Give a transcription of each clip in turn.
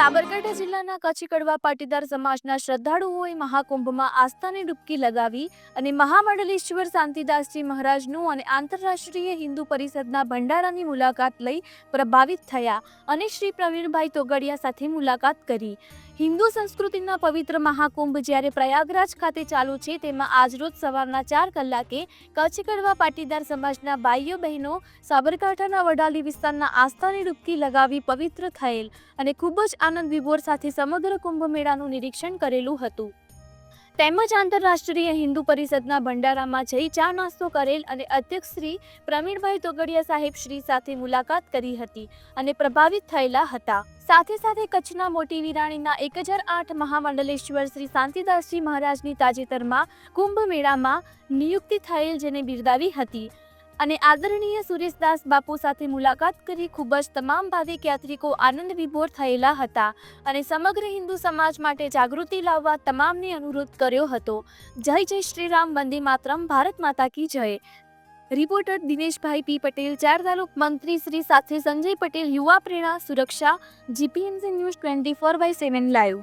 Sabarkantha જિલ્લાના કચ્છી કડવા પાટીદાર સમાજના શ્રદ્ધાળુઓએ મહાકુંભમાં આસ્થાની ડૂબકી લગાવી અને મહામંડલેશ્વર શાંતિદાસજી મહારાજનું અને આંતરરાષ્ટ્રીય હિન્દુ પરિષદના ભંડારાની મુલાકાત લઈ પ્રભાવિત થયા અને શ્રી પ્રવીણભાઈ તોગડિયા સાથે મુલાકાત કરી. હિન્દુ સંસ્કૃતિના પવિત્ર મહાકુંભ જ્યારે પ્રયાગરાજ ખાતે ચાલુ છે તેમાં આજરોજ સવારના ચાર કલાકે કચ્છ કડવા પાટીદાર સમાજના ભાઈઓ બહેનો સાબરકાંઠાના વડાલી વિસ્તારના આસ્થાની ડૂબકી લગાવી પવિત્ર થયેલ અને ખૂબ જ આનંદ વિભોર સાથે સમગ્ર કુંભ મેળાનું નિરીક્ષણ કરેલું હતું. તેમજ આંતરરાષ્ટ્રીય હિન્દુ પરિષદના ભંડારામાં જઈ ચા નાસ્તો કરેલ અને અધ્યક્ષ શ્રી પ્રવીણભાઈ તોગડિયા સાહેબ શ્રી સાથે મુલાકાત કરી હતી અને પ્રભાવિત થયેલા હતા. સાથે સાથે કચ્છના મોટી વિરાણીના એક હજાર આઠ મહામંડલેશ્વર શ્રી શાંતિદાસજી મહારાજની તાજેતરમાં કુંભ મેળામાં નિયુક્તિ થયેલ જેને બિરદાવી હતી. અને આદરણીય સુરેશદાસ બાપુ સાથે મુલાકાત કરી ખૂબ જ તમામ ભાવિક યાત્રિકો આનંદ વિભોર થયેલા હતા અને સમગ્ર હિન્દુ સમાજ માટે જાગૃતિ લાવવા તમામને અનુરોધ કર્યો હતો. જય જય શ્રી રામ વંદે માતરમ, ભારત માતા કી જય. રિપોર્ટર દિનેશભાઈ પી પટેલ ચાર તાલુક મંત્રી શ્રી સાથે સંજય પટેલ, યુવા પ્રેરણા, સુરક્ષા, GPMC news twenty four by seven live.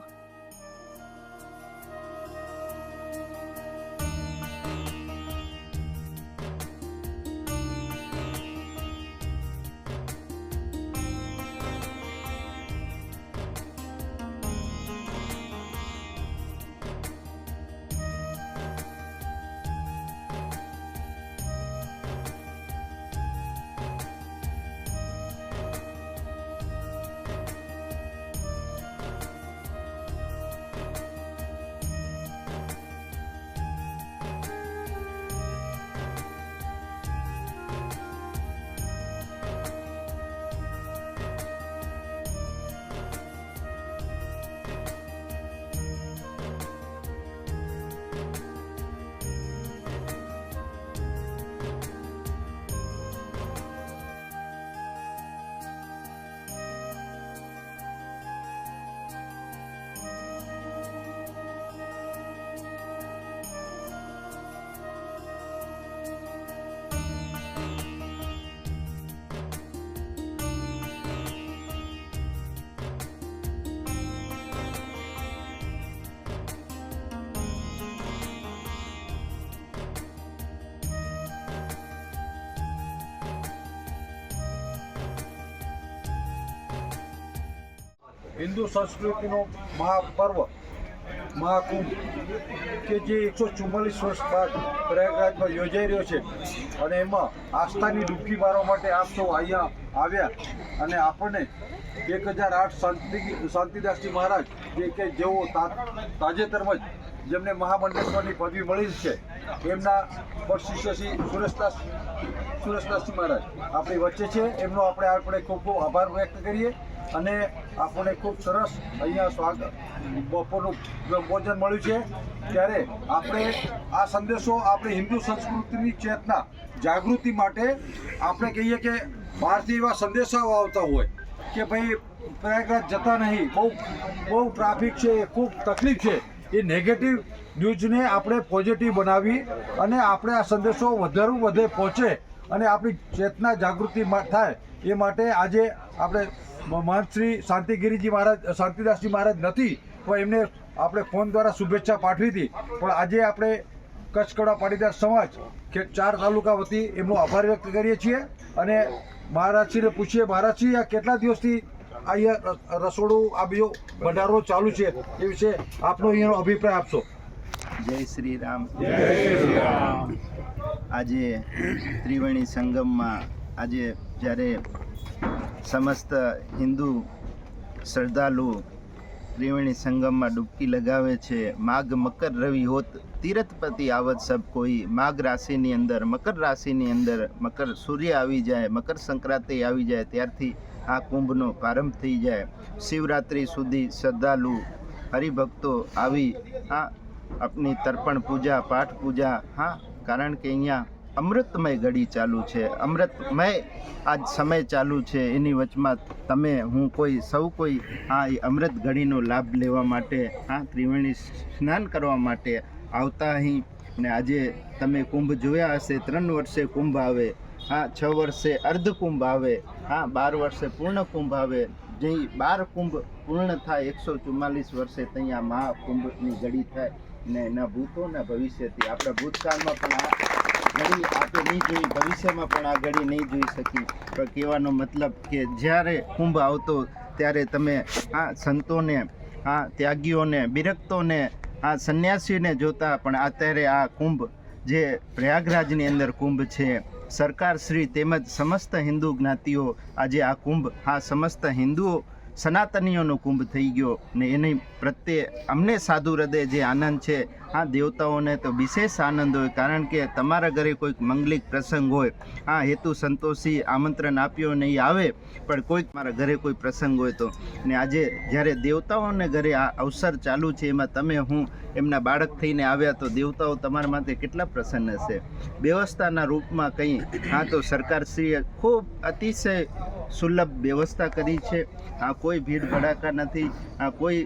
Hindu સંસ્કૃતિનો મહાપર્વ, મહાકુંભ, કે જે એકસો ચુમ્માલીસ વર્ષ બાદ પ્રયાગરાજમાં યોજાઈ રહ્યો છે. અને એમાં આસ્થાની ડૂબકી મારવા માટે આપ સૌ અહીંયા આવ્યા. અને આપણને એક હજાર આઠ શાંતિ, શાંતિદાસજી મહારાજ, જે કે જેઓ તાજેતરમાં જ જેમને મહામંડેશ્વરની પદવી મળી છે, એમના બક્ષિસ્ય શ્રી સુરેશદાસ, સુરેશદાસજી મહારાજ આપણી વચ્ચે છે. એમનો આપણે આપણે ખૂબ ખૂબ આભાર વ્યક્ત કરીએ. અને આપણને ખૂબ સરસ અહીંયા સ્વાગત બપોરનું ભોજન મળ્યું છે. ત્યારે આપણે આ સંદેશો આપણે હિન્દુ સંસ્કૃતિની ચેતના જાગૃતિ માટે આપણે કહીએ કે બહારથી એવા સંદેશાઓ આવતા હોય કે ભાઈ પ્રયાગરાજ જતા નહીં, બહુ બહુ ટ્રાફિક છે, ખૂબ તકલીફ છે. એ નેગેટિવ ન્યૂઝને આપણે પોઝિટિવ બનાવી અને આપણે આ સંદેશો વધારે વધે, પહોંચે અને આપણી ચેતના જાગૃતિ થાય એ માટે આજે આપણે મહંત શ્રી શાંતિગીરીજી મહારાજ શાંતિદાસજી મહારાજ નથી પણ એમને આપણે ફોન દ્વારા શુભેચ્છા પાઠવી હતી. પણ આજે આપણે કચ્છ કડા પાટીદાર સમાજ કે ચાર તાલુકા વતી એમનો આભાર વ્યક્ત કરીએ છીએ. અને મહારાજશ્રીને પૂછીએ મહારાજશ્રી આ કેટલા દિવસથી અહીંયા રસોડું આ બીજો ભંડારો ચાલુ છે? એ વિશે આપનો અહીંયાનો અભિપ્રાય આપશો. જય શ્રી રામ આજે ત્રિવેણી સંગમમાં આજે જ્યારે સમસ્ત હિન્દુ શ્રદ્ધાળુ ત્રિવેણી સંગમમાં ડૂબકી લગાવે છે. માઘ મકર રવિ હોત તીરથપતિ આવત સબ કોઈ. માઘ રાશિની અંદર, મકર રાશિની અંદર મકર સૂર્ય આવી જાય, મકર સંક્રાંતિ આવી જાય, ત્યારથી આ કુંભનો પ્રારંભ થઈ જાય. શિવરાત્રિ સુધી શ્રદ્ધાળુ હરિભક્તો આવી, આ આપની તર્પણ પૂજા, પાઠ પૂજા, હા, કારણ કે અહીંયા અમૃતમય ઘડી ચાલુ છે. અમૃતમય આજ સમય ચાલુ છે. એની વચમાં તમે, હું કોઈ, સૌ કોઈ આ અમૃત ઘડીનો લાભ લેવા માટે, આ ત્રિવેણી સ્નાન કરવા માટે આવતા અહીં. ને આજે તમે કુંભ જોયા હશે, ત્રણ વર્ષે કુંભ આવે હા છ વર્ષે અર્ધ કુંભ આવે હા બાર વર્ષે પૂર્ણ કુંભ આવે. જે બાર કુંભ પૂર્ણ થાય, એકસો ચુમ્માલીસ વર્ષે ત્યાં મહાકુંભની ઘડી થાય. ને એના ભૂતો ને ભવિષ્યથી, આપણા ભૂતકાળમાં પણ આ ઘડી આપણે નહીં જોઈ, ભવિષ્યમાં પણ આ ઘડી નહીં જોઈ શકી. પણ કહેવાનો મતલબ કે જ્યારે કુંભ આવતો ત્યારે તમે આ સંતોને, આ ત્યાગીઓને બિરક્તોને આ સંન્યાસીઓને જોતા પણ અત્યારે આ કુંભ, જે પ્રયાગરાજની અંદર કુંભ છે, સરકાર શ્રી તેમજ સમસ્ત હિન્દુ જ્ઞાતિઓ આજે આ કુંભ, આ સમસ્ત હિન્દુઓ સનાતનીઓનો કુંભ થઈ ગયો ને એની પ્રત્યે અમને સાધુ હૃદય જે આનંદ છે આ દેવતાઓને તો વિશેષ આનંદ હોય, કારણ કે તમારા ઘરે કોઈક મંગલિક પ્રસંગ હોય આ હેતુ સંતોષી આમંત્રણ આપ્યો નહીં આવે, પણ કોઈક મારા ઘરે કોઈ પ્રસંગ હોય તો. ને આજે જ્યારે દેવતાઓને ઘરે આ અવસર ચાલુ છે, એમાં તમે હું, એમના બાળક થઈને આવ્યા તો દેવતાઓ તમારા માટે કેટલા પ્રસન્ન હશે. વ્યવસ્થાના રૂપમાં કંઈ, હા, તો સરકારશ્રીએ ખૂબ અતિશય સુલભ વ્યવસ્થા કરી છે. આ કોઈ ભીડ ભડાકા નથી, આ કોઈ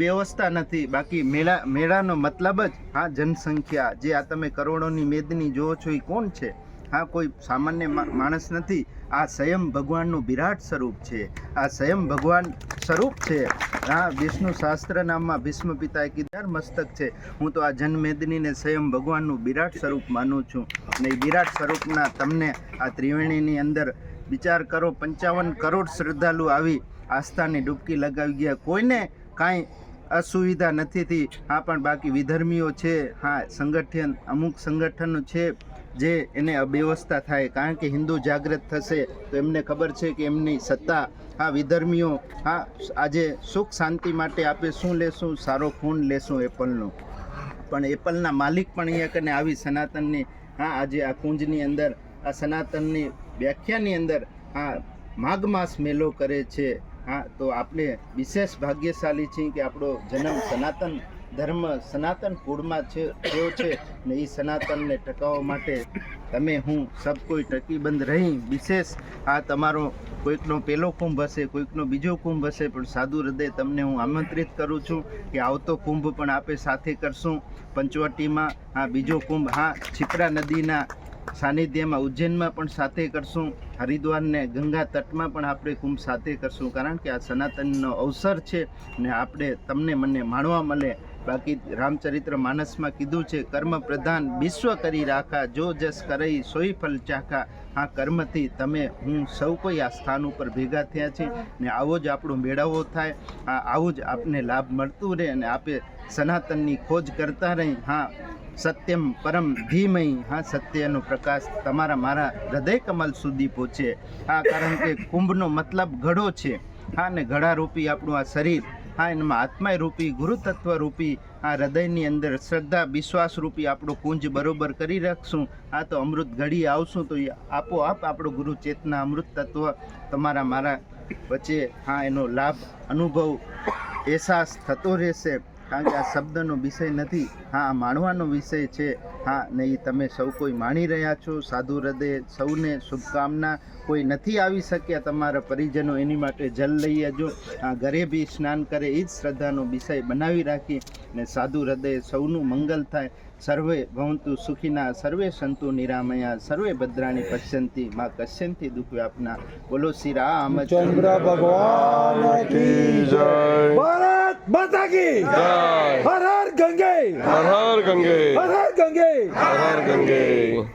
વ્યવસ્થા નથી. બાકી મેળા, મેળાનો મતલબ જ આ જનસંખ્યા. જે આ તમે કરોડોની મેદની જોવો છો, એ કોણ છે? હા કોઈ સામાન્ય માણસ નથી. આ સ્વયં ભગવાનનું વિરાટ સ્વરૂપ છે. આ સ્વયં ભગવાન સ્વરૂપ છે. આ વિષ્ણુ શાસ્ત્ર નામમાં ભીષ્મ પિતાએ કીધાર મસ્તક છે. હું તો આ જનમેદનીને સ્વયં ભગવાનનું વિરાટ સ્વરૂપ માનું છું. અને એ વિરાટ સ્વરૂપના તમને આ ત્રિવેણીની અંદર વિચાર કરો, પંચાવન કરોડ શ્રદ્ધાળુ આવી આસ્થાની ડૂબકી લગાવી ગયા. કોઈને કાંઈ અસુવિધા નથી થઈ હા પણ બાકી વિધર્મીઓ છે, હા, સંગઠન, અમુક સંગઠનો છે જે એને અવ્યવસ્થા થાય. કારણ કે હિન્દુ જાગૃત થશે તો એમને ખબર છે કે એમની સત્તા. હા, વિધર્મીઓ, હા, આજે સુખ શાંતિ માટે આપે શું લેશું? સારો ખૂન લેશું એપલનો. પણ એપલના માલિક પણ અહીંયા કને આવી સનાતનની, હા, આજે આ કુંજની અંદર આ સનાતનની વ્યાખ્યાની અંદર હા માઘ માસ મેલો કરે છે. હા, તો આપણે વિશેષ ભાગ્યશાળી છીએ કે આપણો જન્મ સનાતન ધર્મ સનાતન કુળમાં છે, થયો છે ને એ સનાતનને ટકાવવા માટે તમે હું સબ કોઈ ટકીબંધ રહી, વિશેષ આ તમારો કોઈકનો પહેલો કુંભ હશે, કોઈકનો બીજો કુંભ હશે, પણ સાદુ હૃદય તમને હું આમંત્રિત કરું છું કે આવતો કુંભ પણ આપણે સાથે કરશું. પંચવટીમાં આ બીજો કુંભ, હા, છીપરા નદીના સાનિધ્યમાં, ઉજ્જૈનમાં પણ સાથે કરશું. હરિદ્વારને ગંગા તટમાં પણ આપણે કુંભ સાથે કરશું, કારણ કે આ સનાતનનો અવસર છે ને આપણે તમને મને માણવા મળે. બાકી રામચરિત્ર માનસમાં કીધું છે, કર્મ પ્રધાન વિશ્વ કરી રાખા, જો જસ કરઈ સોઈ ફલ ચાખા. આ કર્મથી તમે, હું સૌ કોઈ આ સ્થાન ઉપર ભેગા થયા છે ને આવો જ આપણો મેળાવો થાય. આવું જ આપને લાભ મળતું રહે અને આપે સનાતનની ખોજ કરતા રહી. હા સત્યમ પરમ ધીમય, હા, સત્યનો પ્રકાશ તમારા મારા હૃદય કમલ સુધી પહોંચે. હા, કારણ કે કુંભનો મતલબ ઘડો છે. હા, ને ઘડારૂપી આપણું આ શરીર. હા એમાં આત્માય રૂપી, ગુરુતત્વ રૂપી, આ હૃદયની અંદર શ્રદ્ધા, વિશ્વાસ રૂપી આપણો કુંજ બરોબર કરી રાખશું. આ તો અમૃત ઘડી આવશું, તો એ આપોઆપ આપણો ગુરુ ચેતના અમૃત તત્વ તમારા મારા વચ્ચે, હા, એનો લાભ, અનુભવ, અહેસાસ થતો રહેશે. કારણ કે આ શબ્દનો વિષય નથી. હા, આ માણવાનો વિષય છે. હા, ને એ તમે સૌ કોઈ માણી રહ્યા છો. સાધુ હૃદય સૌને શુભકામના. કોઈ નથી આવી શક્યા તમારા પરિજનો. એની માટે જલ લઈ આવજો. આ ઘરે બી સ્નાન કરે. એ જ શ્રદ્ધાનો વિષય બનાવી રાખી. ને સાધુ હૃદય સૌનું મંગલ થાય. સર્વે ભવંતુ સુખીના સર્વે સંતુ નિરામયા સર્વે ભદ્રાણી પશ્યંતિ માં કશ્યંતિ દુઃખ વ્યાપના બોલો શ્રી રામચંદ્ર ભગવાન કી જય ભારત માતા કી જય હર હર ગંગે હર હર ગંગે હર હર ગંગે હર હર ગંગે